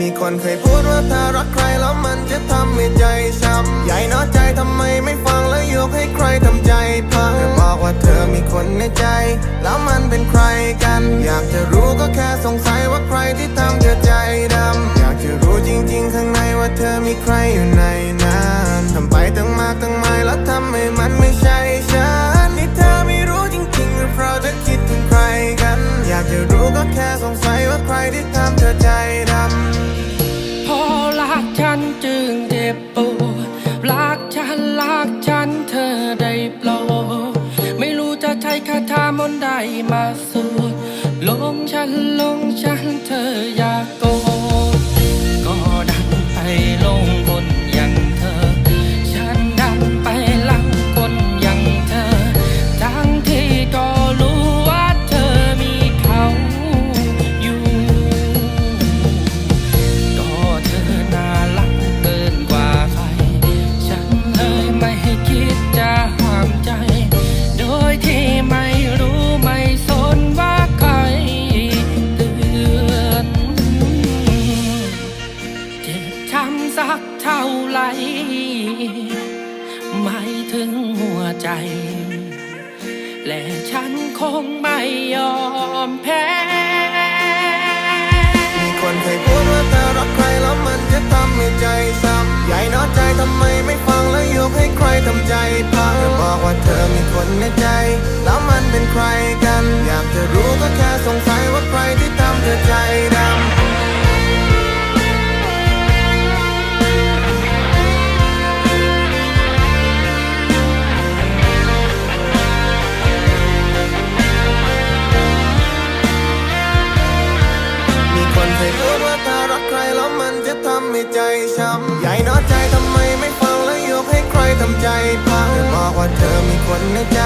มีคนเคยพูดว่าถ้ารักใครแล้วมันจะทำให้ใจช้ำใหญ่น้อใจทำไมไม่ฟังแล้วยกให้ใครทำใจพังเธอบอกว่าเธอมีคนในใจ แล้วมันเป็นใครกัน อยากจะรู้ก็แค่สงสัยว่าใครที่ทำเธอใจดำอยากจะรู้จริง ๆ ข้างในว่าเธอมีใครอยู่ในนั้นทำไปตั้งมากตั้งหมายแล้วทำให้มันไม่ใช่ฉันนี่เธอไม่รู้จริงๆหรือเพราะเธอคิดถึงใครกัน อยากจะรู้ก็แค่สงสัยว่าใครที่ทำเธอใจดำ จึงเจ็บปวดรักฉันรักฉันเธอได้โปรดไม่รู้จะใช้คาถามนต์ใดมาสวดลงฉันลง สักเท่าไหรไม่ถึงหัวใจ และฉันคงไม่ยอมแพ้ มีคนเคยพูดว่าถ้ารักใครแล้วมันจะทำให้ใจช้ำใหญ่น้อใจทำไมไม่ฟังแล้วยกให้ใครทำใจพังเธอบอกว่าเธอมีคนในใจ